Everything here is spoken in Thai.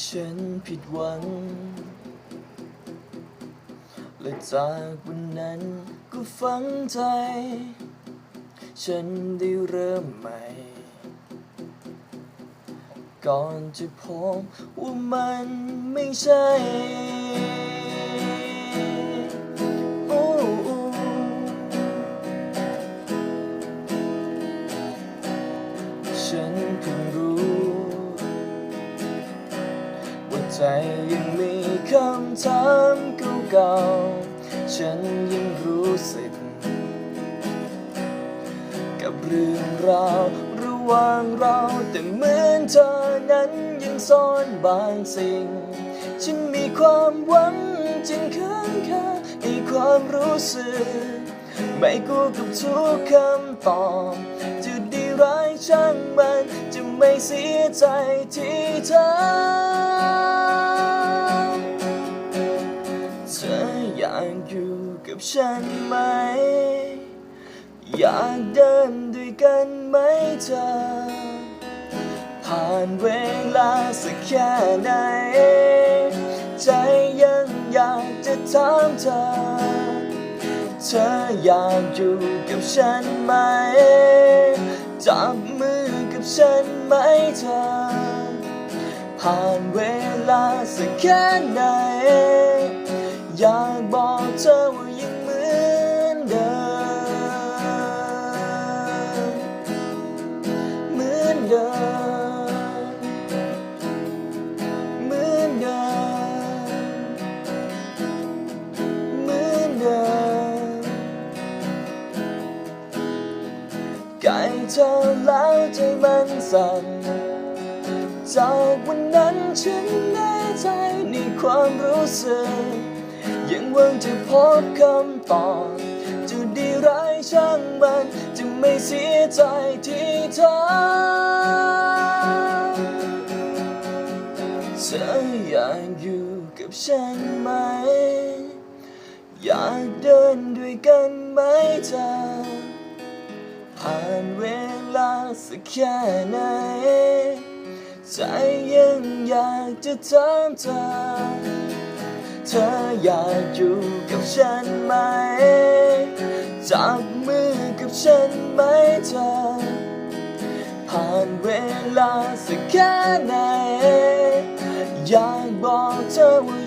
ฉันผิดหวัง และจากวันนั้นก็ฝังใจ ฉันได้เริ่มใหม่ ก่อนจะพบว่ามันไม่ใช่โอ้ฉันเพิ่งรู้ ใจยังมีคำถามเก่าๆฉันยังรู้สึก กับเรื่องราวระหว่างเราแต่เหมือนเธอนั้นยังซ่อนบางสิ่ง ฉันมีความหวังจึงค้างคาในความรู้สึก ไม่กูกับทุกคำตอบจะดีร้ายช่างมันจะไม่เสียใจที่เธอ อยากอยู่กับฉันไหม อยากเดินด้วยกันไหมเธอ ผ่านเวลาสักแค่ไหน ใจยังอยากจะถามเธอ เธออยากอยู่กับฉันไหม จับมือกับฉันไหมเธอ ผ่านเวลาสักแค่ไหน อยากบอกเธอว่ายังเหมือนเดิม เหมือนเดิม เหมือนเดิม เหมือนเดิมใกล้เธอแล้วใจมันสั่นจากวันนั้นฉันแน่ใจในความรู้สึก ยังหวังจะพบคำตอบจะดีร้ายช่างมันจะไม่เสียใจที่เธอเธออยากอยู่กับฉันไหม อยากเดินด้วยกันไหมเธอ ผ่านเวลาสักแค่ไหน ใจยังอยากจะถามเธอ ธออยากอยู่กับฉันไหม จับมือกับฉันไหมเธอ ผ่านเวลาสักแค่ไหน อยากบอกเธอว่า